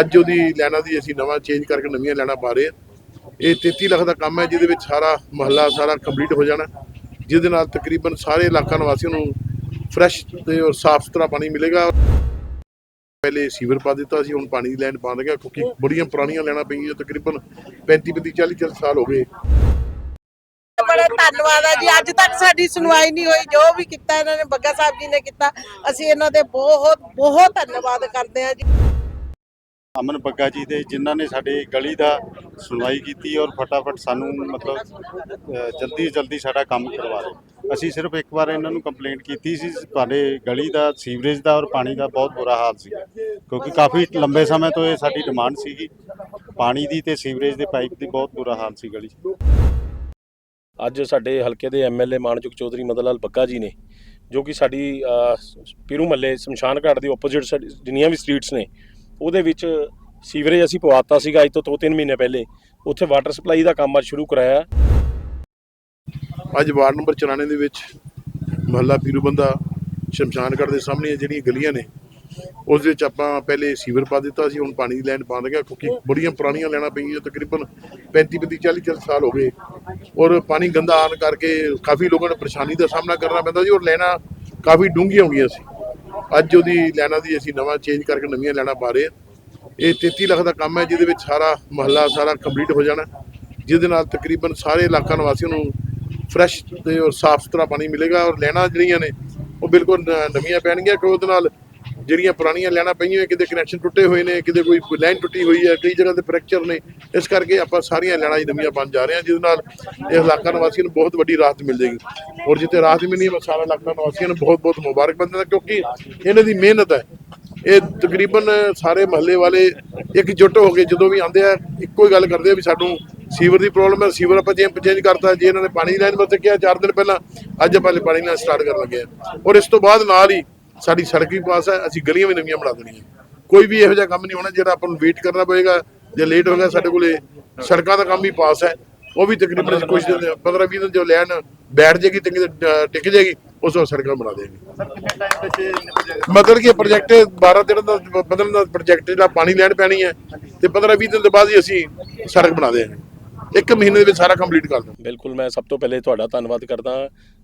ਅੱਜ ਉਹਦੀ ਲੈਣਾ ਦੀ ਅਸੀਂ ਨਵਾਂ ਚੇਂਜ ਕਰਕੇ ਨਵੀਆਂ ਲੈਣਾ ਪਾ ਰਹੇ ਹਾਂ। ਇਹ 33 ਲੱਖ ਦਾ ਕੰਮ ਹੈ, ਜਿਹਦੇ ਵਿੱਚ ਸਾਰਾ ਮਹੱਲਾ ਸਾਰਾ ਕੰਪਲੀਟ ਹੋ ਜਾਣਾ। ਜਿਹਦੇ ਨਾਲ ਤਕਰੀਬਨ ਸਾਰੇ ਇਲਾਕਾ ਨਿਵਾਸੀਆਂ ਨੂੰ ਫਰੈਸ਼ ਤੇ ਔਰ ਸਾਫ਼ ਸੁਥਰਾ ਪਾਣੀ ਮਿਲੇਗਾ। ਪਹਿਲੇ ਸੀਵਰ ਪਾ ਦਿੱਤਾ ਸੀ, ਹੁਣ ਪਾਣੀ ਦੀ ਲਾਈਨ ਪਾ ਦਿਆ ਕਿਉਂਕਿ ਬੜੀਆਂ ਪੁਰਾਣੀਆਂ ਲੈਣਾ ਪਈਆਂ, ਤਕਰੀਬਨ 35 35 40 40 ਸਾਲ ਹੋ ਗਏ। ਬੜਾ ਧੰਨਵਾਦ ਆ ਜੀ। ਅੱਜ ਤੱਕ ਸਾਡੀ ਸੁਣਵਾਈ ਨਹੀਂ ਹੋਈ। ਜੋ ਵੀ ਕੀਤਾ ਇਹਨਾਂ ਨੇ, ਬੱਗਾ ਸਾਹਿਬ ਜੀ ਨੇ ਕੀਤਾ। ਅਸੀਂ ਇਹਨਾਂ ਦੇ ਬਹੁਤ ਬਹੁਤ ਧੰਨਵਾਦ ਕਰਦੇ ਹਾਂ ਜੀ। ਅਮਨ ਬੱਗਾ ਜੀ ਦੇ, ਜਿਨ੍ਹਾਂ ਨੇ ਸਾਡੇ ਗਲੀ ਦਾ ਸੁਣਵਾਈ ਕੀਤੀ ਔਰ ਫਟਾਫਟ ਸਾਨੂੰ ਮਤਲਬ ਜਲਦੀ ਜਲਦੀ ਸਾਡਾ ਕੰਮ ਕਰਵਾ ਰਹੇ। ਅਸੀਂ ਸਿਰਫ ਇੱਕ ਵਾਰ ਇਹਨਾਂ ਨੂੰ ਕੰਪਲੇਂਟ ਕੀਤੀ ਸੀ, ਤੁਹਾਡੇ ਗਲੀ ਦਾ ਸੀਵਰੇਜ ਦਾ ਔਰ ਪਾਣੀ ਦਾ ਬਹੁਤ ਬੁਰਾ ਹਾਲ ਸੀ। ਕਿਉਂਕਿ ਕਾਫੀ ਲੰਬੇ ਸਮੇਂ ਤੋਂ ਇਹ ਸਾਡੀ ਡਿਮਾਂਡ ਸੀਗੀ। ਪਾਣੀ ਦੀ ਤੇ ਸੀਵਰੇਜ ਦੇ ਪਾਈਪ ਦੀ ਬਹੁਤ ਬੁਰਾ ਹਾਲ ਸੀ ਗਲੀ 'ਚ। ਅੱਜ ਸਾਡੇ ਹਲਕੇ ਦੇ ਐਮਐਲਏ ਮਾਨਜੁਕ ਚੌਧਰੀ ਮਦਨ ਲਾਲ ਬੱਗਾ ਜੀ ਨੇ, ਜੋ ਕਿ ਸਾਡੀ ਪੀਰੂ ਮੱਲੇ ਸ਼ਮਸ਼ਾਨ ਘਾਟ ਦੀ ਆਪੋਜ਼ਿਟ ਜਿੰਨੀਆਂ ਵੀ ਸਟਰੀਟਸ ਨੇ ਉਹਦੇ ਵਿੱਚ ਸੀਵਰੇਜ ਅਸੀਂ ਪਵਾਤਾ ਸੀਗਾ ਅੱਜ ਤੋਂ 2-3 ਮਹੀਨੇ ਪਹਿਲੇ। ਉੱਥੇ ਵਾਟਰ ਸਪਲਾਈ ਦਾ ਕੰਮ ਅੱਜ ਸ਼ੁਰੂ ਕਰਾਇਆ ਅੱਜ ਵਾਰਡ ਨੰਬਰ 94 ਦੇ ਵਿੱਚ ਮਹੱਲਾ ਪੀਰੂਬੰਦਾ ਸ਼ਮਸ਼ਾਨਗੜ੍ਹ ਦੇ ਸਾਹਮਣੇ ਜਿਹੜੀਆਂ ਗਲੀਆਂ ਨੇ, ਉਸ ਵਿੱਚ ਆਪਾਂ ਪਹਿਲੇ ਸੀਵਰ ਪਾ ਦਿੱਤਾ ਸੀ, ਹੁਣ ਪਾਣੀ ਦੀ ਲਾਈਨ ਪਾ ਦਿਆ ਕਿਉਂਕਿ ਬੜੀਆਂ ਪੁਰਾਣੀਆਂ ਲੈਣਾ ਪਈਆਂ, ਤਕਰੀਬਨ 35 35 40 40 ਸਾਲ ਹੋ ਗਏ। ਔਰ ਪਾਣੀ ਗੰਦਾ ਆਉਣ ਕਰਕੇ ਕਾਫੀ ਲੋਕਾਂ ਨੂੰ ਪਰੇਸ਼ਾਨੀ ਦਾ ਸਾਹਮਣਾ ਕਰਨਾ ਪੈਂਦਾ ਸੀ ਔਰ ਲੈਣਾ ਕਾਫੀ ਡੂੰਘੀਆਂ ਹੋ ਗਈਆਂ ਸੀ। ਅੱਜ ਉਹਦੀ ਲੈਣਾ ਦੀ ਅਸੀਂ ਨਵਾਂ ਚੇਂਜ ਕਰਕੇ ਨਵੀਆਂ ਲੈਣਾ ਪਾ ਰਹੇ ਹਾਂ। ਇਹ 33 ਲੱਖ ਦਾ ਕੰਮ ਹੈ, ਜਿਹਦੇ ਵਿੱਚ ਸਾਰਾ ਮਹੱਲਾ ਸਾਰਾ ਕੰਪਲੀਟ ਹੋ ਜਾਣਾ। ਜਿਹਦੇ ਨਾਲ ਤਕਰੀਬਨ ਸਾਰੇ ਇਲਾਕਾ ਨਿਵਾਸੀਆਂ ਨੂੰ ਫਰੈਸ਼ ਤੇ ਔਰ ਸਾਫ਼ ਸੁਥਰਾ ਪਾਣੀ ਮਿਲੇਗਾ ਔਰ ਲੈਣਾ ਜਿਹੜੀਆਂ ਨੇ, ਉਹ ਬਿਲਕੁਲ ਨ- ਨਵੀਆਂ ਪੈਣਗੀਆਂ ਕਿ ਉਹਦੇ ਨਾਲ ਜਿਹੜੀਆਂ ਪੁਰਾਣੀਆਂ ਲੈਣਾ ਪਈਆਂ ਕਿਤੇ ਕਨੈਕਸ਼ਨ ਟੁੱਟੇ ਹੋਏ ਨੇ, ਕਿਤੇ ਕੋਈ ਲਾਈਨ ਟੁੱਟੀ ਹੋਈ ਹੈ, ਕਈ ਜਗ੍ਹਾ ਤੇ ਫ੍ਰੈਕਚਰ ਨੇ, ਇਸ ਕਰਕੇ ਆਪਾਂ ਸਾਰੀਆਂ ਲੈਣਾ ਹੀ ਨਵੀਆਂ ਬਣ ਜਾ ਰਹੇ ਹਾਂ ਜਿਹਦੇ ਨਾਲ ਇਹ ਇਲਾਕਾ ਨਿਵਾਸੀਆਂ ਨੂੰ ਬਹੁਤ ਵੱਡੀ ਰਾਹਤ ਮਿਲ ਜਾਏਗੀ ਔਰ ਜਿੱਥੇ ਰਾਹਤ ਮਿਲਣੀ ਹੈ ਸਾਰਾ ਇਲਾਕਾ ਨਿਵਾਸੀਆਂ ਨੂੰ ਬਹੁਤ ਬਹੁਤ ਮੁਬਾਰਕਬਾਦ ਦਿੰਦਾ ਕਿਉਂਕਿ ਇਹਨਾਂ ਦੀ ਮਿਹਨਤ ਹੈ। ਇਹ ਤਕਰੀਬਨ ਸਾਰੇ ਮਹੱਲੇ ਵਾਲੇ ਇਕਜੁੱਟ ਹੋ ਕੇ ਜਦੋਂ ਵੀ ਆਉਂਦੇ ਆ, ਇੱਕੋ ਹੀ ਗੱਲ ਕਰਦੇ ਆ ਵੀ ਸਾਨੂੰ ਸੀਵਰ ਦੀ ਪ੍ਰੋਬਲਮ ਹੈ, ਸੀਵਰ ਆਪਾਂ ਚੇਂਜ ਚੇਂਜ ਕਰਤਾ, ਜੇ ਇਹਨਾਂ ਨੇ ਪਾਣੀ ਦੀ ਲਾਈਨ ਵਾਸਤੇ ਕਿਹਾ 4 ਦਿਨ ਪਹਿਲਾਂ ਅੱਜ ਆਪਾਂ ਪਾਣੀ ਲਾਈਨ ਸਟਾਰਟ ਕਰਨ ਲੱਗੇ ਆ। ਔਰ ਇਸ ਤੋਂ ਬਾਅਦ ਨਾਲ ਹੀ ਸਾਡੀ ਸੜਕ ਵੀ ਪਾਸ ਹੈ ਅਸੀਂ ਗਲੀਆਂ ਵੀ ਨਵੀਆਂ ਬਣਾ ਦੇਣੀਆਂ। ਕੋਈ ਵੀ ਇਹੋ ਜਿਹਾ ਕੰਮ ਨਹੀਂ ਹੋਣਾ ਜਿਹੜਾ ਆਪਾਂ ਨੂੰ ਵੇਟ ਕਰਨਾ ਪਏਗਾ ਜੇ ਲੇਟ ਹੋ ਗਿਆ ਸਾਡੇ ਕੋਲੇ ਸੜਕਾਂ ਦਾ ਕੰਮ ਵੀ ਪਾਸ ਹੈ। ਉਹ ਵੀ ਤਕਰੀਬਨ ਕੁਝ ਦਿਨ 15 20 ਦਿਨ ਜੋ ਲੈਣ ਬੈਠ ਜਾਏਗੀ ਤੇ ਟਿਕ ਜਾਏਗੀ ਉਸ ਤੋਂ ਸੜਕਾਂ ਬਣਾ ਦੇਣਗੇ। ਮਤਲਬ ਕਿ ਪ੍ਰੋਜੈਕਟ 12 ਦਿਨ ਦਾ ਬਦਲਣ ਦਾ ਪ੍ਰੋਜੈਕਟ ਜਿਹੜਾ ਪਾਣੀ ਲੈਣ ਪੈਣੀ ਹੈ ਤੇ 15 20 ਦਿਨ ਤੋਂ ਬਾਅਦ ਹੀ ਅਸੀਂ ਸੜਕ ਬਣਾ ਦੇਵਾਂਗੇ ਇੱਕ ਮਹੀਨੇ ਦੇ ਵਿੱਚ ਸਾਰਾ ਕੰਪਲੀਟ ਕਰ ਦਾਂਗੇ ਬਿਲਕੁਲ ਮੈਂ ਸਭ ਤੋਂ ਪਹਿਲੇ ਤੁਹਾਡਾ ਧੰਨਵਾਦ ਕਰਦਾ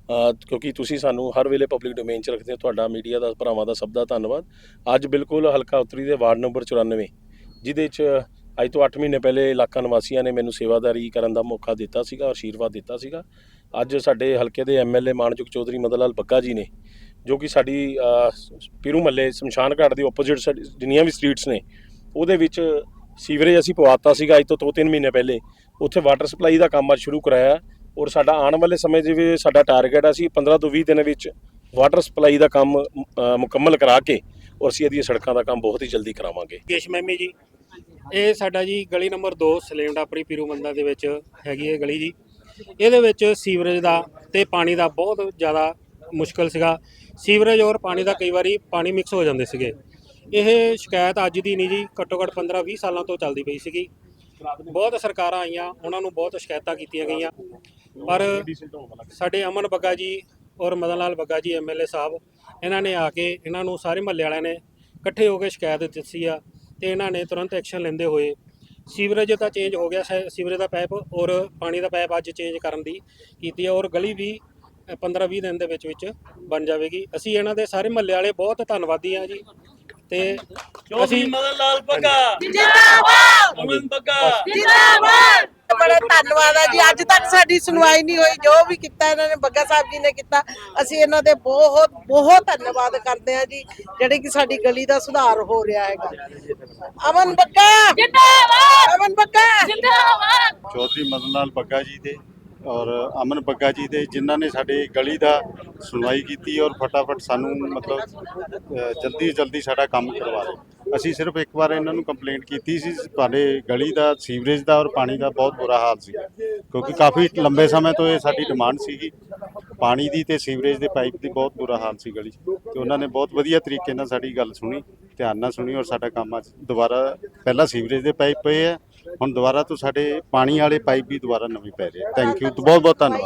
ਕਿਉਂਕਿ ਤੁਸੀਂ ਸਾਨੂੰ ਹਰ ਵੇਲੇ ਪਬਲਿਕ ਡੋਮੇਨ 'ਚ ਰੱਖਦੇ ਹੋ, ਤੁਹਾਡਾ ਮੀਡੀਆ ਦਾ, ਭਰਾਵਾਂ ਦਾ ਸਭ ਦਾ ਧੰਨਵਾਦ। ਅੱਜ ਬਿਲਕੁਲ ਹਲਕਾ ਉਤਰੀ ਦੇ ਵਾਰਡ ਨੰਬਰ 94 ਜਿਹਦੇ 'ਚ ਅੱਜ ਤੋਂ 8 ਮਹੀਨੇ ਪਹਿਲੇ ਇਲਾਕਾ ਨਿਵਾਸੀਆਂ ਨੇ ਮੈਨੂੰ ਸੇਵਾਦਾਰੀ ਕਰਨ ਦਾ ਮੌਕਾ ਦਿੱਤਾ ਸੀਗਾ, ਆਸ਼ੀਰਵਾਦ ਦਿੱਤਾ ਸੀਗਾ। ਅੱਜ ਸਾਡੇ ਹਲਕੇ ਦੇ ਐਮਐਲਏ ਮਾਨਜੁਕ ਚੌਧਰੀ ਮਦਨ ਲਾਲ ਬੱਗਾ ਜੀ ਨੇ, ਜੋ ਕਿ ਸਾਡੀ ਪੀਰੂ ਮੱਲੇ ਸ਼ਮਸ਼ਾਨ ਘਾਟ ਦੀ ਆਪੋਜ਼ਿਟ ਜਿੰਨੀਆਂ ਵੀ ਸਟਰੀਟਸ ਨੇ, ਉਹਦੇ ਵਿੱਚ ਸੀਵਰੇਜ ਅਸੀਂ ਪਵਾਤਾ ਸੀਗਾ ਅੱਜ ਤੋਂ 2-3 ਮਹੀਨੇ ਪਹਿਲੇ। ਉੱਥੇ ਵਾਟਰ ਸਪਲਾਈ ਦਾ ਕੰਮ ਅੱਜ ਸ਼ੁਰੂ ਕਰਾਇਆ। ਔਰ ਸਾਡਾ ਆਉਣ ਵਾਲੇ ਸਮੇਂ ਦੇ ਵਿੱਚ ਸਾਡਾ ਟਾਰਗੇਟ ਆ ਸੀ 15 ਤੋਂ 20 ਦਿਨ ਵਿੱਚ ਵਾਟਰ ਸਪਲਾਈ ਦਾ ਕੰਮ ਮੁਕੰਮਲ ਕਰਾ ਕੇ ਔਰ ਅਸੀਂ ਇਹਦੀਆਂ ਸੜਕਾਂ ਦਾ ਕੰਮ ਬਹੁਤ ਹੀ ਜਲਦੀ ਕਰਾਵਾਂਗੇ। ਕੇਸ਼ ਮਹਿਮੀ ਜੀ, ਇਹ ਸਾਡਾ ਜੀ ਗਲੀ ਨੰਬਰ 2 ਸਲੇਮ ਡਾਪਰੀ ਪੀਰੂ ਮੰਦਾ ਦੇ ਵਿੱਚ ਹੈਗੀ ਹੈ ਗਲੀ ਜੀ। ਇਹਦੇ ਵਿੱਚ ਸੀਵਰੇਜ ਦਾ ਤੇ ਪਾਣੀ ਦਾ ਬਹੁਤ ਜ਼ਿਆਦਾ ਮੁਸ਼ਕਲ ਸੀਗਾ। ਸੀਵਰੇਜ ਔਰ ਪਾਣੀ ਦਾ ਕਈ ਵਾਰੀ ਪਾਣੀ ਮਿਕਸ ਹੋ ਜਾਂਦੇ ਸੀਗੇ। ਇਹ ਸ਼ਿਕਾਇਤ ਅੱਜ ਦੀ ਨਹੀਂ ਜੀ, ਘੱਟੋ ਘੱਟ 15 20 ਸਾਲਾਂ ਤੋਂ ਚੱਲਦੀ ਪਈ ਸੀਗੀ। ਬਹੁਤ ਸਰਕਾਰਾਂ ਆਈਆਂ, ਉਹਨਾਂ ਨੂੰ ਬਹੁਤ ਸ਼ਿਕਾਇਤਾਂ ਕੀਤੀਆਂ ਗਈਆਂ। ਪਰ ਸਾਡੇ ਅਮਨ ਬੱਗਾ ਜੀ ਔਰ ਮਦਨ ਲਾਲ ਬੱਗਾ ਜੀ ਐਮਐਲਏ ਸਾਹਿਬ ਇਹਨਾਂ ਨੇ ਆ ਕੇ ਇਹਨਾਂ ਨੂੰ ਸਾਰੇ ਮਹੱਲੇ ਵਾਲਿਆਂ ਨੇ ਇਕੱਠੇ ਹੋ ਕੇ ਸ਼ਿਕਾਇਤ ਦਿੱਤੀ ਆ ਤੇ ਇਹਨਾਂ ਨੇ ਤੁਰੰਤ ਐਕਸ਼ਨ ਲੈਂਦੇ ਹੋਏ ਸੀਵਰੇਜ ਤਾਂ ਚੇਂਜ ਹੋ ਗਿਆ ਸੈ- ਸੀਵਰੇਜ ਦਾ ਪਾਈਪ ਔਰ ਪਾਣੀ ਦਾ ਪਾਈਪ ਅੱਜ ਚੇਂਜ ਕਰਨ ਦੀ ਕੀਤੀ ਹੈ ਔਰ ਗਲੀ ਵੀ 15-20 ਦਿਨ ਦੇ ਵਿੱਚ ਵਿੱਚ ਬਣ ਜਾਵੇਗੀ। ਅਸੀਂ ਇਹਨਾਂ ਦੇ ਸਾਰੇ ਮਹੱਲੇ ਵਾਲੇ ਬਹੁਤ ਧੰਨਵਾਦੀ ਆ ਜੀ ਤੇ ਅਸੀਂ ਮਦਨ ਲਾਲ ਬੱਗਾ। ਜਿੰਦਾਬਾਦ! ਅਮਨ ਬੱਗਾ। ਜਿੰਦਾਬਾਦ! ਬੜਾ ਧੰਨਵਾਦ ਆ ਜੀ। ਅੱਜ ਤੱਕ ਸਾਡੀ ਸੁਣਵਾਈ ਨਹੀਂ ਹੋਈ। ਜੋ ਵੀ ਕੀਤਾ ਇਹਨਾਂ ਨੇ ਬੱਗਾ ਸਾਹਿਬ ਜੀ ਨੇ ਕੀਤਾ ਅਸੀਂ ਇਹਨਾਂ ਦੇ ਬਹੁਤ ਬਹੁਤ ਧੰਨਵਾਦ ਕਰਦੇ ਆ ਜੀ ਜਿਹੜੇ ਕਿ ਸਾਡੀ ਗਲੀ ਦਾ ਸੁਧਾਰ ਹੋ ਰਿਹਾ ਹੈਗਾ। ਅਮਨ ਬੱਗਾ! ਜਿੰਦਾਬਾਦ! ਅਮਨ ਬੱਗਾ! ਜਿੰਦਾਬਾਦ! ਚੌਧਰੀ ਮਦਨ ਲਾਲ ਬੱਗਾ ਜੀ ਦੇ ਔਰ ਅਮਨ ਬੱਗਾ ਜੀ ਦੇ ਜਿਨ੍ਹਾਂ ਨੇ ਸਾਡੇ ਗਲੀ ਦਾ ਸੁਣਵਾਈ ਕੀਤੀ ਔਰ ਫਟਾਫਟ ਸਾਨੂੰ ਮਤਲਬ ਜਲਦੀ ਜਲਦੀ ਸਾਡਾ ਕੰਮ ਕਰਵਾ ਰਹੇ ਅਸੀਂ ਸਿਰਫ ਇੱਕ ਵਾਰ ਇਹਨਾਂ ਨੂੰ ਕੰਪਲੇਂਟ ਕੀਤੀ ਸੀ, ਤੁਹਾਡੇ ਗਲੀ ਦਾ ਸੀਵਰੇਜ ਦਾ ਔਰ ਪਾਣੀ ਦਾ ਬਹੁਤ ਬੁਰਾ ਹਾਲ ਸੀ। ਕਿਉਂਕਿ ਕਾਫੀ ਲੰਬੇ ਸਮੇਂ ਤੋਂ ਇਹ ਸਾਡੀ ਡਿਮਾਂਡ ਸੀਗੀ। ਪਾਣੀ ਦੀ ਤੇ ਸੀਵਰੇਜ ਦੇ ਪਾਈਪ ਦੀ ਬਹੁਤ ਬੁਰਾ ਹਾਲ ਸੀ ਗਲੀ। 'ਚ ਤੇ ਉਹਨਾਂ ਨੇ ਬਹੁਤ ਵਧੀਆ ਤਰੀਕੇ ਨਾਲ ਸਾਡੀ ਗੱਲ ਸੁਣੀ, ਧਿਆਨ ਨਾਲ ਸੁਣੀ ਔਰ ਸਾਡਾ ਕੰਮ ਅੱਜ ਦੁਬਾਰਾ, ਪਹਿਲਾਂ ਸੀਵਰੇਜ ਦੇ ਪਾਈਪ ਪਏ ਆ, ਹੁਣ ਦੁਬਾਰਾ ਤੋਂ ਸਾਡੇ ਪਾਣੀ ਵਾਲੇ ਪਾਈਪ ਵੀ ਦੁਬਾਰਾ ਨਵੇਂ ਪੈ ਰਹੇ ਥੈਂਕ ਯੂ ਬਹੁਤ ਬਹੁਤ ਧੰਨਵਾਦ।